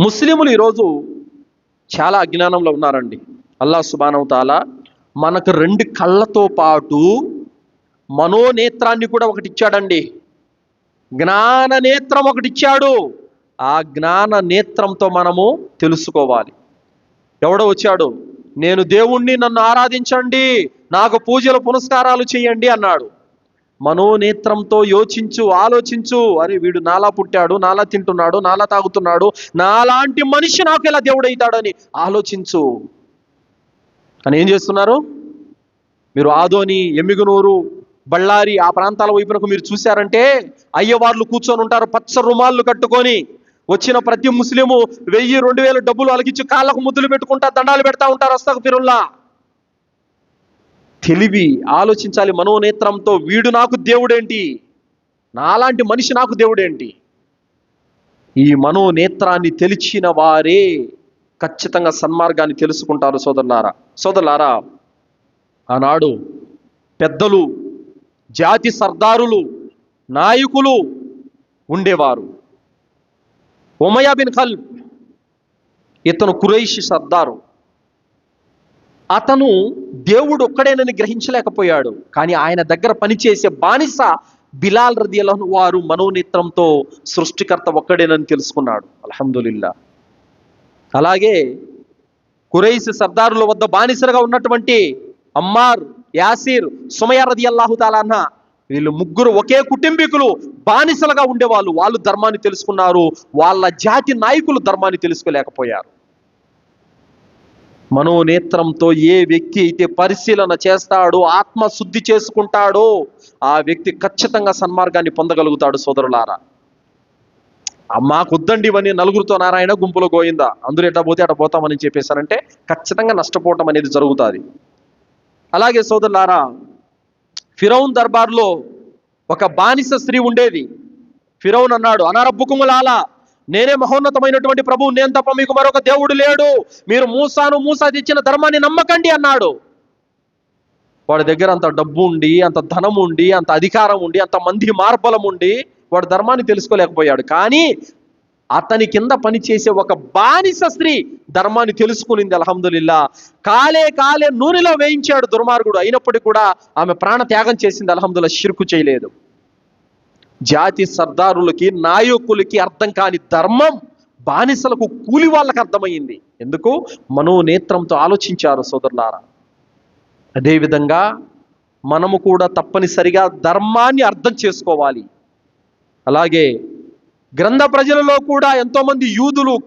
ముస్లింలు ఈరోజు చాలా అజ్ఞానంలో ఉన్నారండి. అల్లా సుబానవ మనకు రెండు కళ్ళతో పాటు మనోనేత్రాన్ని కూడా ఒకటి ఇచ్చాడండి. జ్ఞాన నేత్రం ఒకటి ఇచ్చాడు. ఆ జ్ఞాన నేత్రంతో మనము తెలుసుకోవాలి. ఎవడో వచ్చాడు నేను దేవుణ్ణి నన్ను ఆరాధించండి నాకు పూజలు పునస్కారాలు చేయండి అన్నాడు. మనోనేత్రంతో యోచించు ఆలోచించు. అరే వీడు నాలా పుట్టాడు నాలా తింటున్నాడు నాలా తాగుతున్నాడు నాలాంటి మనిషి నాకు ఎలా దేవుడైతాడని ఆలోచించు. అని ఏం చేస్తున్నారు? మీరు ఆదోని ఎమ్మిగునూరు బళ్ళారి ఆ ప్రాంతాల వైపునకు మీరు చూశారంటే అయ్యవార్లు కూర్చొని ఉంటారు పచ్చ రుమాళ్ళు కట్టుకొని. వచ్చిన ప్రతి ముస్లిము వెయ్యి రెండు వేలు డబ్బులు అలగించి కాళ్ళకు ముద్దులు పెట్టుకుంటా దండాలు పెడతా ఉంటారు అస్తకు పిరుల్లా తెలివి ఆలోచించాలి మనోనేత్రంతో వీడు నాకు దేవుడేంటి? నాలాంటి మనిషి నాకు దేవుడేంటి? ఈ మనోనేత్రాన్ని తెలిచిన వారే ఖచ్చితంగా సన్మార్గాన్ని తెలుసుకుంటారు సోదరులారా. సోదరులారా ఆనాడు పెద్దలు జాతి సర్దారులు నాయకులు ఉండేవారు. ఉమయా బిన్ ఖల్ ఇతను కురైషి సర్దారు. అతను దేవుడు ఒక్కడేనని గ్రహించలేకపోయాడు. కానీ ఆయన దగ్గర పనిచేసే బానిస బిలాల్ రదియలను వారు మనోనేత్రంతో సృష్టికర్త ఒక్కడేనని తెలుసుకున్నాడు. అల్హందుల్లా అలాగే కురైస్ సర్దారుల వద్ద బానిసలుగా ఉన్నటువంటి అమ్మార్ యాసిర్ సుమయ రది అల్లాహు తాలాన్న వీళ్ళు ముగ్గురు ఒకే కుటుంబీకులు బానిసలుగా ఉండేవాళ్ళు. వాళ్ళు ధర్మాన్ని తెలుసుకున్నారు. వాళ్ళ జాతి నాయకులు ధర్మాన్ని తెలుసుకోలేకపోయారు. మనోనేత్రంతో ఏ వ్యక్తి అయితే పరిశీలన చేస్తాడో ఆత్మ శుద్ధి చేసుకుంటాడో ఆ వ్యక్తి ఖచ్చితంగా సన్మార్గాన్ని పొందగలుగుతాడు సోదరులారా. మాకొద్దండి ఇవన్నీ నలుగురితో నారాయణ గుంపులో గోయిందా? అందరూ ఎట్లా పోతే అట్లా పోతామని చెప్పేశారంటే ఖచ్చితంగా నష్టపోవటం అనేది జరుగుతుంది. అలాగే సోదరులారా ఫిరౌన్ దర్బార్లో ఒక బానిస స్త్రీ ఉండేది. ఫిరౌన్ అన్నాడు అనారబ్బుకుములాలా నేనే మహోన్నతమైనటువంటి ప్రభువు నేను తప్ప మీకు మరొక దేవుడు లేడు. మీరు మూసాను మూసా తెచ్చిన ధర్మాన్ని నమ్మకండి అన్నాడు. వాడి దగ్గర అంత డబ్బు ఉండి అంత ధనం ఉండి అంత అధికారం ఉండి అంత మంది మార్బలం ఉండి వాడు ధర్మాన్ని తెలుసుకోలేకపోయాడు. కానీ అతని కింద పనిచేసే ఒక బానిస స్త్రీ ధర్మాన్ని తెలుసుకునింది అల్హమ్దులిల్లా. కాలే కాలే నూనెలో వేయించాడు దుర్మార్గుడు. అయినప్పటికీ కూడా ఆమె ప్రాణ త్యాగం చేసింది అల్హమ్దుల్లా షిర్కు చేయలేదు. జాతి సర్దారులకి నాయకులకి అర్థం కాని ధర్మం బానిసలకు కూలి వాళ్ళకి అర్థమైంది ఎందుకు? మనోనేత్రంతో ఆలోచించారు సోదరులారా. అదేవిధంగా మనము కూడా తప్పనిసరిగా ధర్మాన్ని అర్థం చేసుకోవాలి. అలాగే గ్రంథ ప్రజలలో కూడా ఎంతోమంది యూదులు